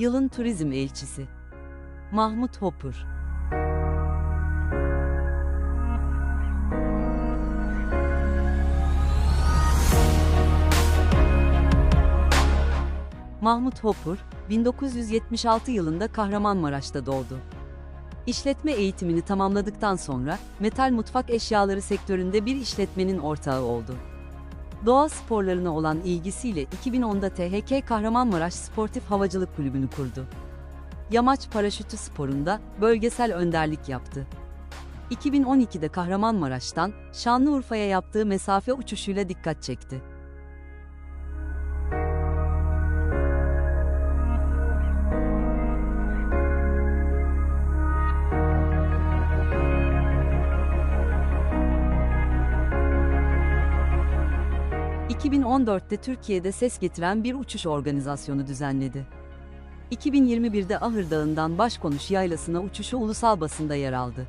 Yılın turizm elçisi. Mahmut Hopur. Mahmut Hopur, 1976 yılında Kahramanmaraş'ta doğdu. İşletme eğitimini tamamladıktan sonra metal mutfak eşyaları sektöründe bir işletmenin ortağı oldu. Doğa sporlarına olan ilgisiyle 2010'da THK Kahramanmaraş Sportif Havacılık Kulübü'nü kurdu. Yamaç paraşütü sporunda bölgesel önderlik yaptı. 2012'de Kahramanmaraş'tan Şanlıurfa'ya yaptığı mesafe uçuşuyla dikkat çekti. ...2014'te Türkiye'de ses getiren bir uçuş organizasyonu düzenledi. 2021'de Ahır Dağı'ndan Başkonuş Yaylası'na uçuşu ulusal basında yer aldı.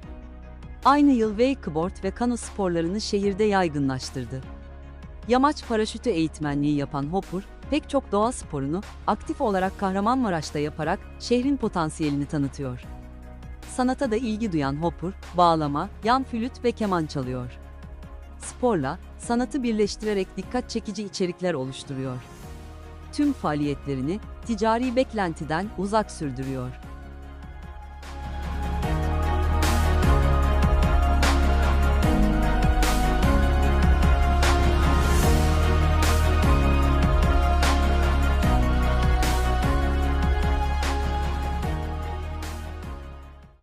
Aynı yıl wakeboard ve kano sporlarını şehirde yaygınlaştırdı. Yamaç paraşütü eğitmenliği yapan Hopur, pek çok doğa sporunu aktif olarak Kahramanmaraş'ta yaparak şehrin potansiyelini tanıtıyor. Sanata da ilgi duyan Hopur, bağlama, yan flüt ve keman çalıyor. Sporla, sanatı birleştirerek dikkat çekici içerikler oluşturuyor. Tüm faaliyetlerini ticari beklentiden uzak sürdürüyor.